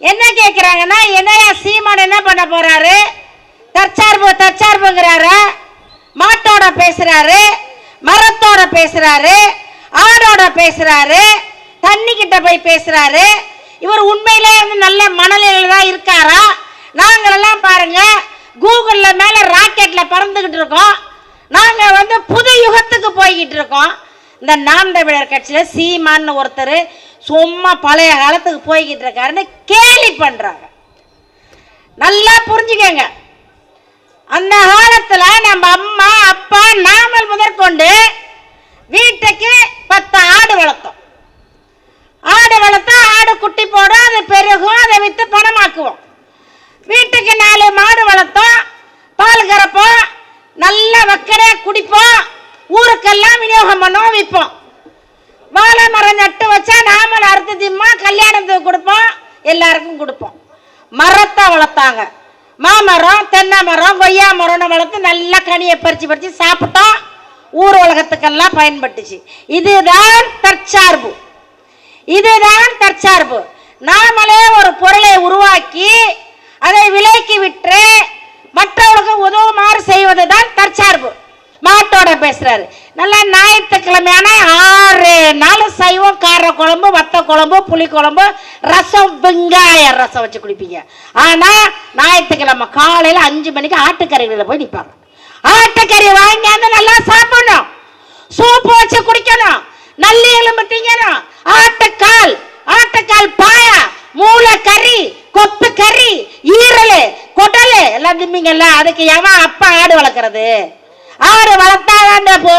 என்ன கேட்குறாங்கன்னா என்னையா சீமான் என்ன பண்ண போறாரு? தற்சார்பு தற்சார்புங்கிறாரு? மாட்டோட பேசுறாரு மரத்தோட பேசுறாரு ஆடோட பேசுறாரு தண்ணி கிட்ட போய் பேசுறாரு. இவர் உண்மையிலே வந்து நல்ல மனநிலையில தான் இருக்காரா? நாங்களெல்லாம் பாருங்க கூகுளில் மேல ராக்கெட்ல பறந்துகிட்டு இருக்கோம். நாங்க வந்து புது யுகத்துக்கு போய்கிட்டு இருக்கோம். இந்த நாம் தமிழர் கட்சியில சீமான்னு ஒருத்தர் சும்மா பழைய காலத்துக்கு போய்கிட்டு இருக்காருன்னு கேலி பண்ணுறாங்க நல்லா புரிஞ்சுக்கங்க. அந்த காலத்தில் நம்ம அம்மா அப்பா நாமல் முதற்கொண்டு வீட்டுக்கு பத்து ஆடு வளர்த்தோம். ஆடு வளர்த்தா ஆடு குட்டி போடும் அது பெருகும் அதை விற்று பணமாக்குவோம். வீட்டுக்கு நாலு மாடு வளர்த்தோம் பால் கறப்போம் நல்ல வக்கரை குடிப்போம் ஊருக்கெல்லாம் விநியோகம் பண்ணுவோம் விற்போம். வாழை மரம் நட்டு வச்சா நாமளும் அறுத்து திம்மா கல்யாணத்துக்கு கொடுப்போம் எல்லாருக்கும் கொடுப்போம். மரத்தை வளர்த்தாங்க. மாமரம் தென்னை மரம் கொய்யா மரம்னு வளர்த்து நல்லா கனியை பறித்து பறித்து சாப்பிட்டோம். ஊர் உலகத்துக்கெல்லாம் பயன்பட்டுச்சு. இதுதான் தற்சார்பு. இதுதான் தற்சார்பு. நாமளே ஒரு பொருளை உருவாக்கி அதை விலைக்கு விற்று மற்றவர்களுக்கு உதவுமாறு செய்வது தான் தற்சார்பு. மாட்டோட பேசுறாரு. நல்லா ஞாயிற்றுக்கிழமையான ஆறு நாள் சைவம் கார குழம்பு வத்த குழம்பு புளி குழம்பு ரசம் வெங்காய ரசம் வச்சு குடிப்பீங்க. ஆனால் ஞாயிற்றுக்கிழமை காலையில் அஞ்சு மணிக்கு ஆட்டுக்கறிகளில் போய் நிற்பாங்க ஆட்டுக்கறி வாங்கியாந்து நல்லா சாப்பிடணும். சூப்பு வச்சு குடிக்கணும். நல்லி எலும்பு திங்கணும். ஆட்டுக்கால் ஆட்டுக்கால் பாயா மூளை கறி கொத்து கறி ஈரல் குடல் எல்லாம் திம்பிங்கல்ல அதுக்கு எவன் அப்பா ஆடு வளர்க்குறது? ஆடு வளர்த்தாதான் போ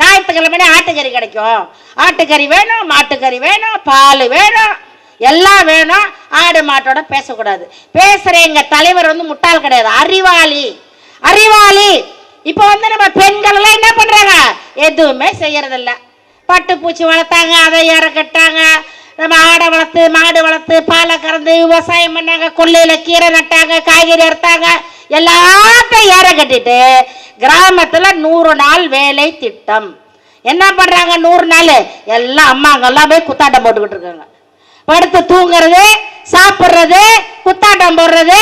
ஞாயிற்றுக்கிழமை ஆட்டுக்கறி கிடைக்கும். ஆட்டுக்கறி வேணும் மாட்டுக்கறி வேணும் பால் வேணும் எல்லாம் வேணும். ஆடு மாட்டோட பேசக்கூடாது. பேசுகிற எங்கள் தலைவர் வந்து முட்டாள் கிடையாது. அறிவாளி. அறிவாளி. இப்போ வந்து நம்ம பெண்கள் எல்லாம் என்ன பண்ணுறாங்க எதுவுமே செய்யறதில்ல. பட்டுப்பூச்சி வளர்த்தாங்க அதை இறக்கட்டாங்க நம்ம ஆடை வளர்த்து மாடு வளர்த்து பாலை கறந்து விவசாயம் பண்ணாங்க கொள்ளையில் கீரை நட்டாங்க காய்கறி அறுத்தாங்க. எல்லாத்தையும் ஏற கட்டிட்டு கிராமத்துல நூறு நாள் வேலை திட்டம். என்ன பண்றாங்க நூறு நாள்? எல்லாம் அம்மாங்கெல்லாம் போய் குத்தாட்டம் போட்டுக்கிட்டு இருக்காங்க. படுத்து தூங்குறது சாப்பிட்றது குத்தாட்டம் போடுறது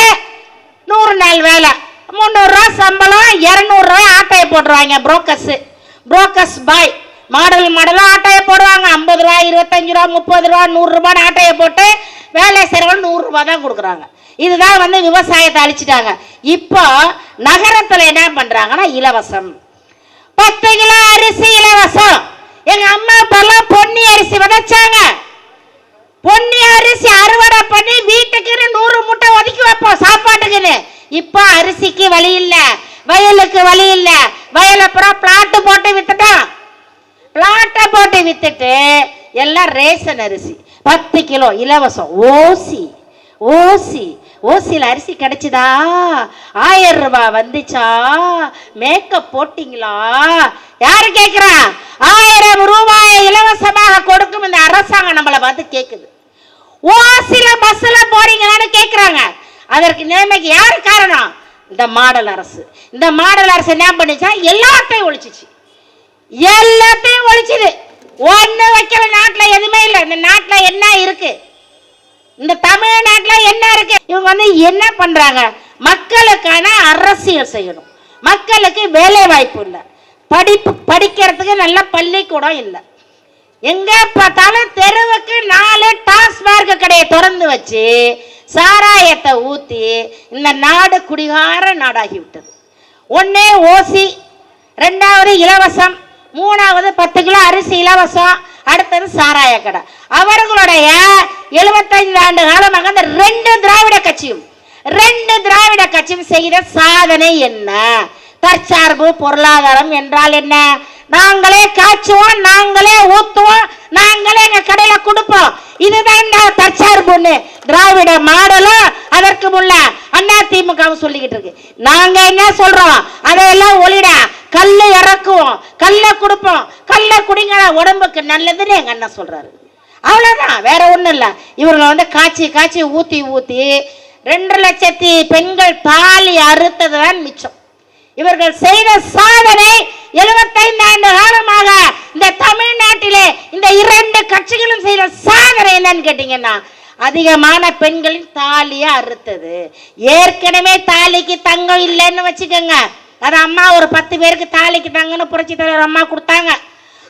நூறு நாள் வேலை. முந்நூறுரூவா சம்பளம் இரநூறுவா ஆட்டையை போட்டுருவாங்க புரோக்கர்ஸு புரோக்கர்ஸ் பாய் மாடல் மாடலாக ஆட்டையை போடுவாங்க. ஐம்பது ரூபா இருபத்தஞ்சு ரூபா முப்பது ரூபா நூறுரூபான்னு ஆட்டையை போட்டு வேலை செய்கிறவங்க நூறுரூபா தான் கொடுக்குறாங்க. இதுதான் வந்து விவசாயத்தை அழிச்சிட்டாங்க. இப்போ நகரத்தில் என்ன பண்ணுறாங்கன்னா இலவசம். பத்து கிலோ அரிசி இலவசம். எங்க அம்மா அப்பெல்லாம் பொன்னி அரிசி விதைச்சாங்க. பொன்னி அரிசி அறுவடை பண்ணி வீட்டுக்குன்னு நூறு முட்டை ஒதுக்கி வைப்போம் சாப்பாட்டுக்குன்னு. இப்போ அரிசிக்கு வழி இல்லை. வயலுக்கு வழி இல்லை. வயல் அப்புறம் பிளாட்டு போட்டு வித்துட்டோம். பிளாட்டை போட்டு வித்துட்டு எல்லாம் ரேஷன் அரிசி. பத்து கிலோ இலவசம். ஓசி. ஓசி. ஓசியில் அரிசி கிடைச்சிதா? ஆயிரம் ரூபாய் வந்துச்சா? மேக்கப் போட்டிங்களா? யாரு கேட்குறா ஆயிரம் ரூபாயை இலவசமாக கொடுக்கும் இந்த அரசாங்கம் நம்மளை பார்த்து கேட்குது ஓசில பஸ்ல போறீங்களான்னு கேட்குறாங்க அதற்கு நிலைமைக்கு யார் காரணம்? இந்த மாடல் அரசு. இந்த மாடல் அரசு என்ன பண்ணுச்சா? எல்லாத்தையும் ஒழிச்சிச்சு. எல்லாத்தையும் ஒழிச்சுது. ஒன்று வைக்கல நாட்டில் எதுவுமே இல்லை. இந்த நாட்டில் என்ன இருக்குது இந்த தமிழ்நாட்டில் என்ன இருக்கு? இவங்க வந்து என்ன பண்றாங்க? மக்களுக்கான அரசியல் செய்யணும். மக்களுக்கு வேலை வாய்ப்பு இல்லை. படிப்பு படிக்கிறதுக்கு நல்ல பள்ளிக்கூடம் இல்லை. எங்க பார்த்தாலும் தெருவுக்கு நாலு டாஸ்மார்க் கடையை திறந்து வச்சு சாராயத்தை ஊத்தி இந்த நாடு குடிகார நாடாகி விட்டது. ஒன்னே ஓசி ரெண்டாவது இலவசம் மூணாவது பத்து கிலோ அரிசி இலவசம் அடுத்தது சாராய கடை. அவர்களுடைய எழுபத்தைந்து ஆண்டு காலமாக அந்த ரெண்டு திராவிட கட்சியும் ரெண்டு திராவிட கட்சியும் செய்த சாதனை என்ன? தற்சார்பு பொருளாதாரம் என்றால் என்ன? நாங்களே காய்ச்சுவோம் நாங்களே ஊத்துவோம் நாங்களே எங்க கடையில கொடுப்போம். இதுதான் தற்சார்புன்னு திராவிட மாடலும் அதற்கு முன்ன அண்ணா திமுக சொல்லிக்கிட்டு இருக்கு. நாங்க என்ன சொல்றோம்? அதையெல்லாம் ஒளிட கல்லை இறக்குவோம். கல்லை கொடுப்போம். கல்லை குடிங்க உடம்புக்கு நல்லதுன்னு எங்கள் அண்ணன் சொல்கிறாரு அவ்வளோதான் வேற ஒன்றும் இல்லை. இவர்களை வந்து காய்ச்சி காய்ச்சி ஊற்றி ஊற்றி ரெண்டு லட்சத்தி பெண்கள் தாலி அறுத்ததுதான் மிச்சம். இவர்கள் செய்த சாதனை 75 ஆண்டு காலமாக இந்த தமிழ்நாட்டிலே இந்த இரண்டு கட்சிகளும் செய்த சாதனை என்னன்னு கேட்டீங்கன்னா அதிகமான பெண்களின் தாலியை அறுத்தது. ஏற்கனவே தாலிக்கு தங்கம் இல்லைன்னு வச்சுக்கோங்க. அது அம்மா ஒரு பத்து பேருக்கு தாளிக்கிட்டாங்கன்னு புரட்சி தலைவர் அம்மா கொடுத்தாங்க.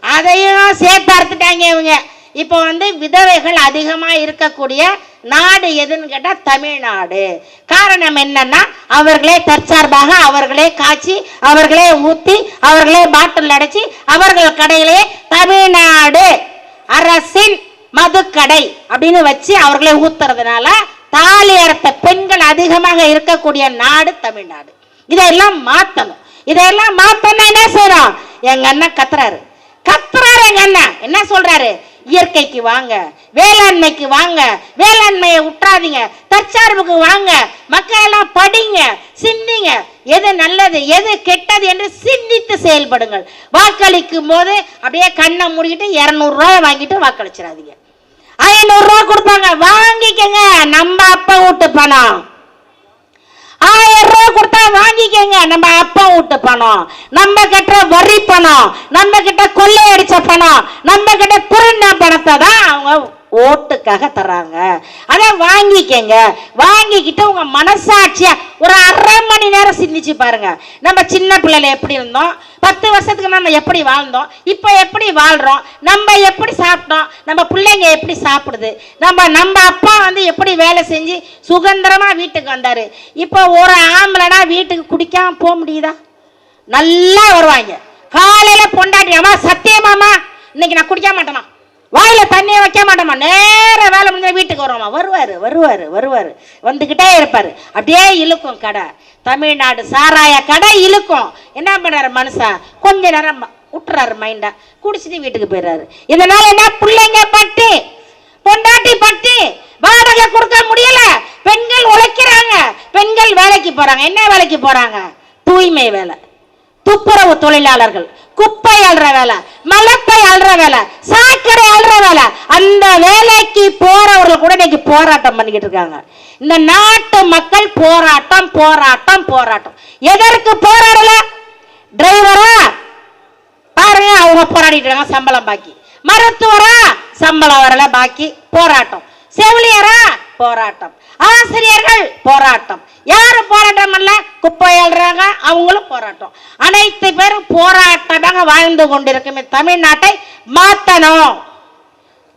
அதையும் சேர்த்து அறுத்துட்டாங்க இவங்க. இப்போ வந்து விதவைகள் அதிகமாக இருக்கக்கூடிய நாடு எதுன்னு கேட்டால் தமிழ்நாடு. காரணம் என்னன்னா அவர்களே தற்சார்பாக அவர்களே காய்ச்சி அவர்களே ஊற்றி அவர்களே பாட்டில் அடைச்சி அவர்கள் கடையிலே தமிழ்நாடு அரசின் மதுக்கடை அப்படின்னு வச்சு அவர்களே ஊத்துறதுனால தாலி அறுத்த பெண்கள் அதிகமாக இருக்கக்கூடிய நாடு தமிழ்நாடு. இதெல்லாம் மாத்தணும். இதெல்லாம் மாத்தணும் என்ன செய்யறோம் எங்க அண்ணன் கத்துறாரு. கத்துறாரு எங்க அண்ணன். என்ன சொல்றாரு? இயற்கைக்கு வாங்க வேளாண்மைக்கு வாங்க வேளாண்மையை விட்டுறாதீங்க தற்சார்புக்கு வாங்க மக்கள் எல்லாம் படிங்க சிந்திங்க. எது நல்லது எது கெட்டது என்று சிந்தித்து செயல்படுங்கள். வாக்களிக்கும் போது அப்படியே கண்ணை மூடிக்கிட்டு இரநூறுவா வாங்கிட்டு வாக்களிச்சிடாதீங்க. ஐநூறுரூவா கொடுப்பாங்க. வாங்கிக்கங்க. நம்ம அப்பா வீட்டு பணம். ஆயிரம் ரூபாய் கொடுத்தா வாங்கிக்கங்க. நம்ம அப்பா வீட்டு பணம் நம்ம கிட்ட வரி பணம் நம்ம கிட்ட கொள்ளையடிச்ச பணம் நம்ம கிட்ட திருண்ண பணத்தை தான் அவங்க ஓட்டுக்காக தராங்க அதை வாங்கிக்கங்க. வாங்கிக்கிட்டு உங்க மனசாட்சியா ஒரு அரை மணி நேரம் சிந்திச்சு பாருங்க. நம்ம சின்ன பிள்ளைல எப்படி இருந்தோம்? பத்து வருஷத்துக்கு நம்ம எப்படி வாழ்ந்தோம்? இப்போ எப்படி வாழ்றோம்? நம்ம எப்படி சாப்பிட்டோம்? நம்ம பிள்ளைங்க எப்படி சாப்பிடுது? நம்ம நம்ம அப்பா வந்து எப்படி வேலை செஞ்சு சுதந்திரமா வீட்டுக்கு வந்தாரு? இப்போ ஒரு ஆம்பளைனா வீட்டுக்கு குடிக்காம போக முடியுதா? நல்லா வருவாங்க. காலையில பொண்டாட்டி அம்மா சத்தியமாமா இன்னைக்கு நான் குடிக்க மாட்டேனா? வாயில தண்ணியை வைக்க மாட்டோமா? நேர வேலை முடிஞ்ச வீட்டுக்கு வருவோமா? வருவாரு வருவாரு வருவாரு. வந்துகிட்டே இருப்பாரு. அப்படியே இழுக்கும் கடை. தமிழ்நாடு சாராய கடை இழுக்கும். என்ன பண்றாரு மனுஷன் கொஞ்ச நேரம் விட்டுறாரு மைண்டா குடிச்சிட்டு வீட்டுக்கு போயிடுறாரு இதனால என்ன? பிள்ளைங்க பட்டு பொண்டாட்டி பட்டு வாடகை கொடுக்க முடியல. பெண்கள் உழைக்கிறாங்க. பெண்கள் வேலைக்கு போறாங்க. என்ன வேலைக்கு போறாங்க? தூய்மை வேலை. துப்புரவு தொழிலாளர்கள். குப்பை அள்ளுற வேலை. மலப்பை அழுற வேலை சாக்கடை அழுற வேலை அந்த வேலைக்கு போறவர்கள் கூட இன்னைக்கு போராட்டம் பண்ணிக்கிட்டு இருக்காங்க. இந்த நாட்டு மக்கள் போராட்டம் போராட்டம் போராட்டம். எதற்கு போராடல? டிரைவரா பாருங்க அவங்க போராடிட்டு இருக்காங்க சம்பளம் பாக்கி. மருத்துவரா? சம்பளம் வரல பாக்கி. போராட்டம். செவிலியரா? போராட்டம். ஆசிரியர்கள் போராட்டம். யாரும் போராட்டம் அல்ல? குப்பை எழுறாங்க அவங்களும் போராட்டம். அனைத்து பேரும் போராட்டமாக வாழ்ந்து கொண்டிருக்கும். தமிழ்நாட்டை மாத்தணும்.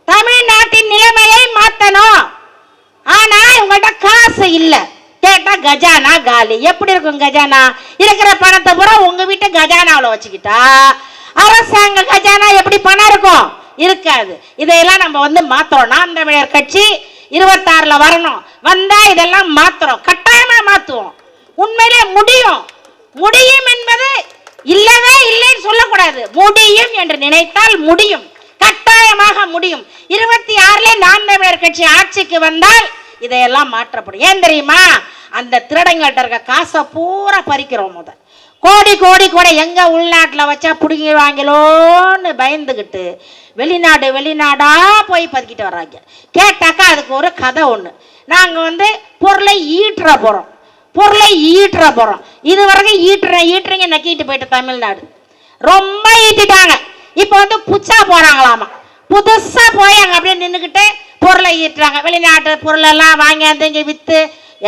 தமிழ்நாட்டின் நிலைமையை மாத்தணும். ஆனா இவங்கள்ட்ட காசு இல்லை. கேட்டா கஜானா காலி. எப்படி இருக்கும் கஜானா? இருக்கிற பணத்தை பூரா உங்க வீட்டு கஜானாவில் வச்சுக்கிட்டா. அரசாங்க கஜானா எப்படி பணம் இருக்கும்? இருக்காது. இதையெல்லாம் நம்ம வந்து மாத்துறோம். நாம் தமிழர் கட்சி இருபத்தாறுல வரணும். வந்தா இதெல்லாம் மாத்துறோம். கட்டாயமா மாத்துவோம். உண்மையிலே முடியும். முடியும் என்பது இல்லவே இல்லைன்னு சொல்லக்கூடாது. முடியும் என்று நினைத்தால் முடியும். கட்டாயமாக முடியும். இருபத்தி ஆறுல நாம் தமிழர் கட்சி ஆட்சிக்கு வந்தால் இதையெல்லாம் மாற்றப்படும். ஏன் தெரியுமா? அந்த திருடங்கள்ட்ட இருக்க காசை பூரா பறிக்கிறோம் முதல். கோடி கோடி கூட எங்கே உள்நாட்டில் வச்சா பிடுங்கிடுவாங்களோன்னு பயந்துக்கிட்டு வெளிநாடு வெளிநாடா போய் பதுக்கிட்டு வர்றாங்க. கேட்டாக்கா அதுக்கு ஒரு கதை ஒன்று நாங்கள் வந்து பொருளை ஈட்டுற போகிறோம் பொருளை ஈட்டுற போகிறோம் இது வரைக்கும் ஈட்டுற ஈட்டுறீங்க நக்கிட்டு போயிட்டு தமிழ்நாடு. ரொம்ப ஈட்டிட்டாங்க. இப்போ வந்து புச்சா போகிறாங்களாமா புதுசாக போய் அங்கே அப்படியே நின்றுக்கிட்டு பொருளை ஈட்டுறாங்க. வெளிநாட்டு பொருளெல்லாம் வாங்கியாந்து இங்கே விற்று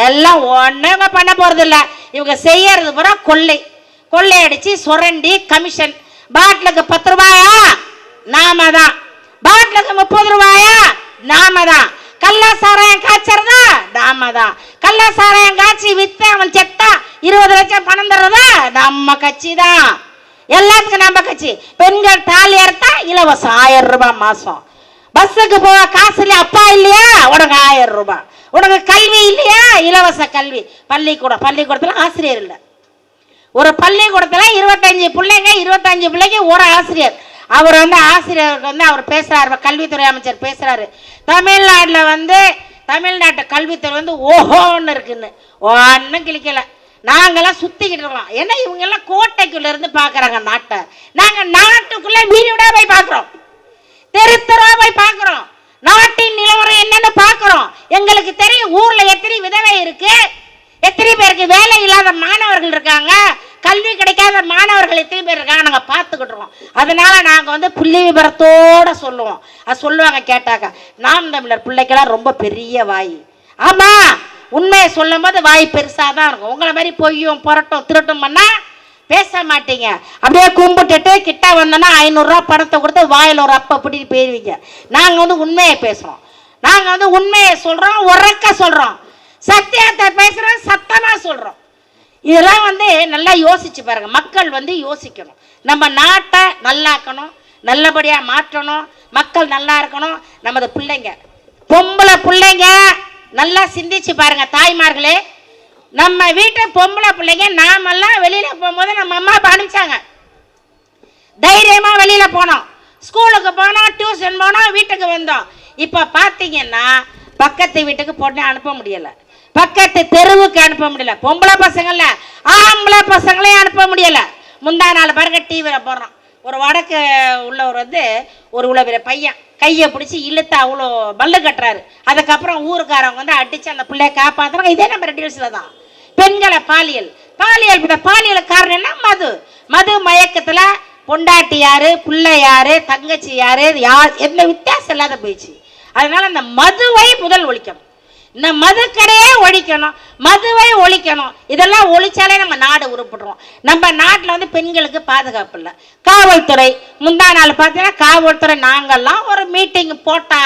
எல்லாம் ஒன்றும் பண்ண போகிறதில்ல இவங்க செய்யறது பூரா கொள்ளை. கொள்ளையடிச்சு சுரண்டி கமிஷன் பாட்டிலுக்கு பத்து ரூபாயா? நாம தான். பாட்டிலுக்கு முப்பது ரூபாயா? நாம தான். கல்லா சாராயம் காய்ச்சறதா? நாம தான். கல்லா சாராயம் காய்ச்சி வித்து அவன் செத்தா இருபது லட்சம் பணம் தர்றதா? நம்ம கட்சி தான். எல்லாத்துக்கும் நம்ம கட்சி. பெண்கள் தாலி அறுத்தா இலவசம் ஆயிரம் ரூபாய் மாசம். பஸ்ஸுக்கு போக காசு இல்லையா? அப்பா இல்லையா? உனக்கு ஆயிரம் ரூபாய். உனக்கு கல்வி இல்லையா? இலவச கல்வி. பள்ளிக்கூடம் பள்ளிக்கூடத்தில் ஆசிரியர் இல்லை. ஒரு பள்ளிக்கூடத்தில் இருபத்தஞ்சு பிள்ளைங்க இருபத்தஞ்சு பிள்ளைங்க ஒரு ஆசிரியர். அவர் வந்து ஆசிரியருக்கு வந்து அவர் பேசுகிறார் கல்வித்துறை அமைச்சர் பேசுகிறாரு தமிழ்நாட்டில் வந்து தமிழ்நாட்டு கல்வித்துறை வந்து ஓஹோன்னு இருக்குன்னு. ஒன்றும் கிழிக்கலை. நாங்கெல்லாம் சுற்றிக்கிட்டு இருக்கோம். ஏன்னா இவங்கெல்லாம் கோட்டைக்குள்ளேருந்து பார்க்குறாங்க நாட்டை. நாங்கள் நாட்டுக்குள்ளே வீடா போய் பார்க்குறோம் தெரு போய் பார்க்குறோம் நாட்டின் நிலவரம் என்னன்னு பார்க்குறோம் எங்களுக்கு தெரியும் ஊரில் எத்தனை விதவை இருக்குது எத்தனை பேருக்கு வேலை இல்லாத மாணவர்கள் இருக்காங்க. கல்வி கிடைக்காத மாணவர்கள் எத்தனை பேர் இருக்காங்க நாங்க பார்த்துக்கிட்டு இருக்கோம். அதனால நாங்கள் வந்து புள்ளி விபரத்தோட சொல்லுவோம். அது சொல்லுவாங்க கேட்டாக்கா நாம் தமிழர் பிள்ளைக்கெல்லாம் ரொம்ப பெரிய வாய். ஆமா உண்மையை சொல்லும் போது வாய் பெருசாக தான் இருக்கும். உங்களை மாதிரி பொய்யும் புரட்டும் திருட்டும் பண்ணா பேச மாட்டீங்க. அப்படியே கும்பிட்டுட்டு கிட்ட வந்தோன்னா ஐநூறுரூவா பணத்தை கொடுத்து வாயில் ஒரு அப்பா பிடிட்டு போயிருவீங்க. நாங்கள் வந்து உண்மையை பேசுகிறோம் நாங்கள் வந்து உண்மையை சொல்கிறோம் உறக்க சொல்கிறோம் சத்தியத்தை பேசுகிறோம் சத்தமாக சொல்கிறோம் இதெல்லாம் வந்து நல்லா யோசிச்சு பாருங்க. மக்கள் வந்து யோசிக்கணும். நம்ம நாட்டை நல்லாக்கணும். நல்லபடியாக மாற்றணும். மக்கள் நல்லா இருக்கணும். நமது பிள்ளைங்க. பொம்பளை பிள்ளைங்க நல்லா சிந்திச்சு பாருங்க தாய்மார்களே. நம்ம வீட்டை பொம்பளை பிள்ளைங்க நாமெல்லாம் வெளியில போகும்போது நம்ம அம்மா அப்பா அனுப்பிச்சாங்க. தைரியமா வெளியில போனோம். ஸ்கூலுக்கு போனோம் டியூஷன் போனோம் வீட்டுக்கு வந்தோம். இப்போ பார்த்தீங்கன்னா பக்கத்து வீட்டுக்கு பொண்ணை அனுப்ப முடியலை. பக்கத்து தெருவுக்கு அனுப்ப முடியல. பொம்பளை பசங்கள ஆம்பளை பசங்களையும் அனுப்ப முடியல. முந்தா நாள் பாருங்க டிவியில் போடுறோம் ஒரு வடக்கு உள்ளவர் வந்து ஒரு உள்ள பையன் கையை பிடிச்சி இழுத்து அவ்வளோ பல்லு கட்டுறாரு. அதுக்கப்புறம் ஊருக்காரவங்க வந்து அடித்து அந்த பிள்ளைய காப்பாத்துறாங்க. இதே நம்ம ரெடியூஸில் தான். பெண்களை பாலியல். பாலியல் இந்த பாலியல் காரணம் என்ன? மது. மது மயக்கத்தில் பொண்டாட்டி யாரு பிள்ளை யாரு தங்கச்சி யாரு யார் எந்த வித்தியாசம் இல்லாத போயிடுச்சு. அதனால அந்த மதுவை முதல் ஒழிக்கணும். இந்த மதுக்கடையே ஒழிக்கணும் மதுவை ஒழிக்கணும். இதெல்லாம் ஒழிச்சாலே நம்ம நாடு உருப்பிடுறோம். நம்ம நாட்டில் வந்து பெண்களுக்கு பாதுகாப்பு இல்லை. காவல்துறை முந்தா நாள் பார்த்தீங்கன்னா காவல்துறை நாங்கெல்லாம் ஒரு மீட்டிங் போட்டா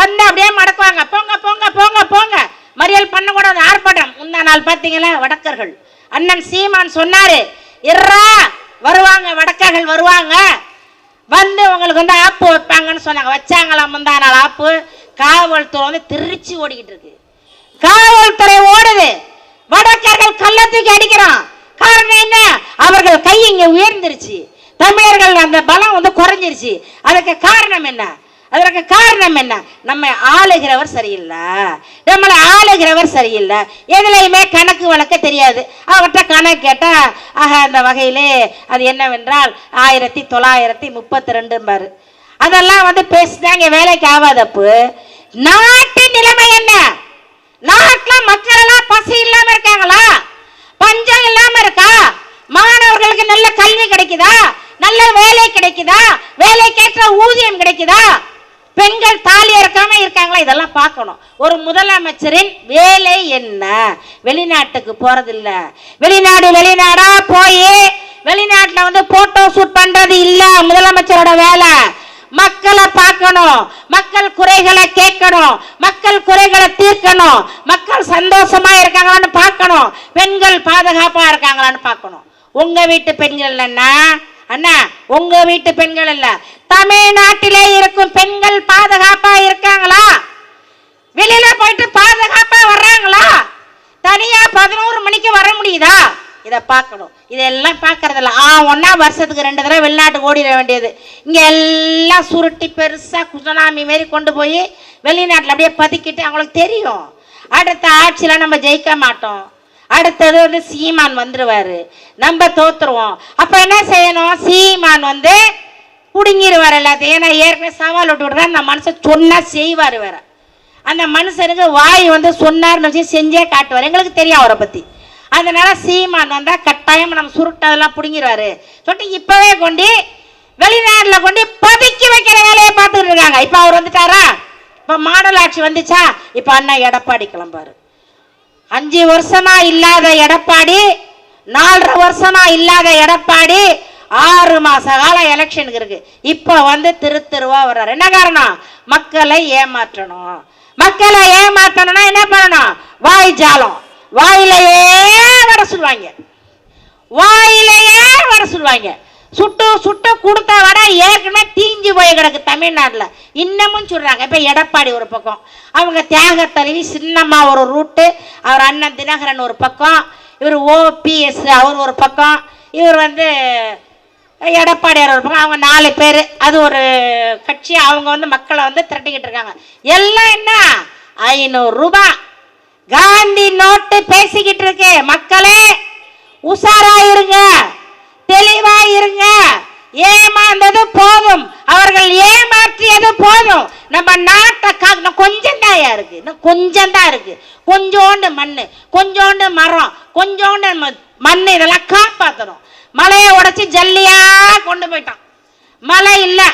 வந்து அப்படியே மடக்குவாங்க. போங்க போங்க போங்க போங்க. மறியல் பண்ணக்கூடாது ஆர்ப்பாட்டம். முந்தா நாள் பார்த்தீங்களா வடக்கர்கள். அண்ணன் சீமான் சொன்னாரு இர்ரா வருவாங்க வடக்கர்கள் வருவாங்க. வந்து உங்களுக்கு வந்து ஆப்பு வைப்பாங்கன்னு சொன்னாங்க. வச்சாங்களா முந்தா நாள் ஆப்பு? காவல்துறை வந்து திருச்சி ஓடிக்கிட்டு இருக்கு. காவல்துறை ஓடுது. வடக்கர்கள் கள்ளத்துக்கு தூக்கி அடிக்கிறான். காரணம் என்ன? அவர்கள் கை இங்க உயர்ந்துருச்சு. தமிழர்கள் அந்த பலம் வந்து குறைஞ்சிருச்சு. அதுக்கு காரணம் என்ன? அதற்கு காரணம் என்ன? நம்ம ஆளுகிறவர் சரியில்லை. நம்மளை ஆளுகிறவர் சரியில்லை. எதுலையுமே கணக்கு வழக்க தெரியாது. அவர்கிட்ட கணக்கு கேட்டால் ஆக அந்த வகையிலே அது என்னவென்றால் ஆயிரத்தி தொள்ளாயிரத்தி முப்பத்தி ரெண்டு பாரு அதெல்லாம் வந்து பேசினாங்க வேலைக்கு ஆகாதப்பு. நாட்டின் நிலைமை என்ன? நாட்டில் மக்கள் எல்லாம் பசி இல்லாம இருக்காங்களா? பஞ்சம் இல்லாம இருக்கா? மாணவர்களுக்கு நல்ல கல்வி கிடைக்குதா? நல்ல வேலை கிடைக்குதா? வேலைக்கேற்ற ஊதியம் கிடைக்குதா? பெண்கள் தாலி இறக்காம இருக்காங்களா? இதெல்லாம் பார்க்கணும். ஒரு முதலமைச்சரின் வேலை என்ன? வெளிநாட்டுக்கு போறதில்ல. வெளிநாடு வெளிநாடா போய் வெளிநாட்டுல வந்து போட்டோ ஷூட் பண்றது இல்ல முதலமைச்சரோட வேலை. மக்களை பார்க்கணும். மக்கள் குறைகளை கேட்கணும். மக்கள் குறைகளை தீர்க்கணும். மக்கள் சந்தோஷமா இருக்காங்களான்னு பார்க்கணும். பெண்கள் பாதுகாப்பா இருக்காங்களான்னு பார்க்கணும். உங்க வீட்டு பெண்கள் என்ன அண்ணா உங்க வீட்டு பெண்கள் இல்ல. தமிழ்நாட்டிலே இருக்கும் பெண்கள் பாதுகாப்பா இருக்காங்களா? வெளியில போயிட்டு பாதுகாப்பா வர்றாங்களா? தனியா பதினோரு மணிக்கு வர முடியுதா? இதை பார்க்கணும். இதெல்லாம் பார்க்கறதில்ல. ஆ ஒன்றா வருஷத்துக்கு ரெண்டு தடவை வெளிநாட்டுக்கு ஓடிட வேண்டியது. இங்கே எல்லாம் சுருட்டி பெருசாக குசுனாமி மாரி கொண்டு போய் வெளிநாட்டில் அப்படியே பதுக்கிட்டு அவங்களுக்கு தெரியும். அடுத்த ஆட்சியில் நம்ம ஜெயிக்க மாட்டோம். அடுத்தது வந்து சீமான் வந்துடுவார் நம்ம தோத்துருவோம். அப்போ என்ன செய்யணும்? சீமான் வந்து பிடுங்கிடுவார் எல்லாத்தையும். ஏன்னா ஏற்கனவே சவால் விட்டு விடுறா அந்த மனுஷன் சொன்னால் செய்வார் வேற. அந்த மனுஷனுக்கு வாய் வந்து சொன்னார்னு வச்சு செஞ்சே காட்டுவார். எங்களுக்கு தெரியும் அவரை பற்றி அதனால சீமான் வந்தால் கட்டாயம் நம்ம சுருட்டதெல்லாம் பிடுங்கிடுவாரு சொல்லிட்டு இப்போவே கொண்டு வெளிநாட்டில் கொண்டு பதுக்கி வைக்கிற வேலையை பார்த்துட்டு இருக்காங்க. இப்போ அவர் வந்துட்டாரா? இப்போ மாடல் ஆட்சி வந்துச்சா? இப்போ அண்ணா எடப்பாடி கிளம்பாரு. அஞ்சு வருஷமா இல்லாத எடப்பாடி நாலரை வருஷமா இல்லாத எடப்பாடி ஆறு மாச காலம் எலெக்ஷனுக்கு இருக்கு. இப்போ வந்து திரு திருவா வர்றாரு. என்ன காரணம்? மக்களை ஏமாற்றணும். மக்களை ஏமாற்றணும்னா என்ன பண்ணணும்? வாய் ஜாலம். வாயிலையே வர சொல்லுவாங்க. வாயிலையே வர சொல்லுவாங்க. சுட்டு சுட்டு கொடுத்த வட ஏற்கனவே தீஞ்சு போய் கிடக்கு தமிழ்நாட்டில். இன்னமும் சொல்கிறாங்க இப்போ எடப்பாடி ஒரு பக்கம் அவங்க தியாக தலைவி சின்னம்மா ஒரு ரூட்டு அவர் அண்ணன் தினகரன் ஒரு பக்கம் இவர் ஓபிஎஸ் அவர் ஒரு பக்கம் இவர் வந்து எடப்பாடியார் ஒரு பக்கம் அவங்க நாலு பேர். அது ஒரு கட்சி அவங்க வந்து மக்களை வந்து திரட்டிக்கிட்டு இருக்காங்க. எல்லாம் என்ன? ஐநூறுரூபா காந்தி நோட்டு பேசிக்கிட்டு இருக்கு. மக்களே உஷாரா இருங்க தெளிவா இருங்க ஏமாந்தது போதும். அவர்கள் ஏமாற்றியது போதும். நம்ம நாட்டை கா கொஞ்சம் தாயா இருக்கு. இன்னும் கொஞ்சம் தான் இருக்கு. கொஞ்சோண்டு மண் கொஞ்சோண்டு மரம் கொஞ்சோண்டு ம- மண் இதெல்லாம் காப்பாற்றணும் மலையை உடைச்சி ஜல்லியா கொண்டு போயிட்டான். மழை இல்லை.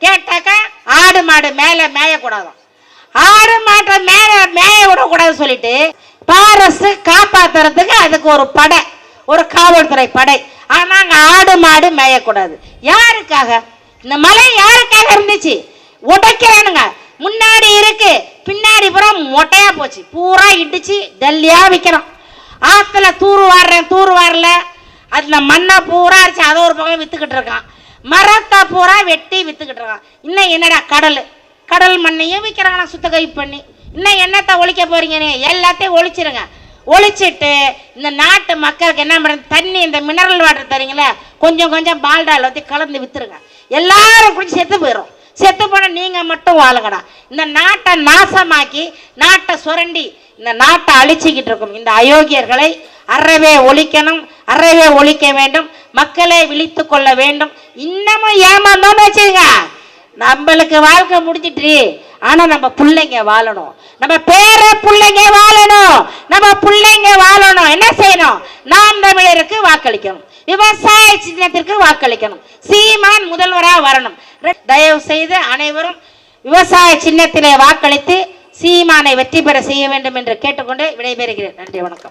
கேட்டாக்கா ஆடு மாடு மேலே மேயக்கூடாதாம் ஆடு மாட்டை மேலே மேய விடக்கூடாதுன்னு சொல்லிட்டு பாரசு காப்பாத்துறதுக்கு அதுக்கு ஒரு படை ஒரு காவல்துறை படை. ஆனால் அங்கே ஆடு மாடு மேயக்கூடாது. யாருக்காக? இந்த மலை யாருக்காக இருந்துச்சு? உடைக்கிறானுங்க முன்னாடி இருக்கு பின்னாடி பூரா மொட்டையா போச்சு. பூரா இடிச்சு டல்லியா விற்கிறோம் ஆத்துல தூர் வாடுறேன் தூர் வாரல. அதுல மண்ணை பூரா அரைச்சி அதை ஒரு பக்கம் வித்துக்கிட்டு இருக்கான். மரத்தை பூரா வெட்டி வித்துக்கிட்டு இருக்கான். இன்னும் என்னடா கடல்? கடல் மண்ணையும் விற்கிறாங்க சுத்த கை பண்ணி. இன்னும் என்னத்தை ஒழிக்க போறீங்கன்னு எல்லாத்தையும் ஒழிச்சிருங்க. ஒழிச்சிட்டு இந்த நாட்டு மக்களுக்கு என்ன பண்ணுறது தண்ணி இந்த மினரல் வாட்டர் தரீங்களே கொஞ்சம் கொஞ்சம் பால்டால் ஊற்றி கலந்து விற்றுருங்க எல்லாரும் குடிச்சு செத்து போயிடும் செத்து போன நீங்கள் மட்டும் வாழுங்கடா. இந்த நாட்டை நாசமாக்கி நாட்டை சுரண்டி இந்த நாட்டை அழிச்சிக்கிட்டு இருக்கும். இந்த அயோக்கியர்களை அறவே ஒழிக்கணும் அறவே ஒழிக்க வேண்டும் மக்களை விழித்து கொள்ள வேண்டும். இன்னமும் ஏமாந்தோன்னு வச்சுங்க நம்மளுக்கு வாழ்க்கை முடிஞ்சிட்டு ஆனா நம்ம பிள்ளைங்க வாழணும். நம்ம பேர பிள்ளைங்க வாழணும். நம்ம பிள்ளைங்க வாழணும். என்ன செய்யணும்? நாம் தமிழருக்கு வாக்களிக்கணும். விவசாய சின்னத்திற்கு வாக்களிக்கணும். சீமான் முதல்வரா வரணும். தயவு செய்து அனைவரும் விவசாய சின்னத்திலே வாக்களித்து சீமானை வெற்றி பெற செய்ய வேண்டும் என்று கேட்டுக்கொண்டு விடைபெறுகிறேன். நன்றி வணக்கம்.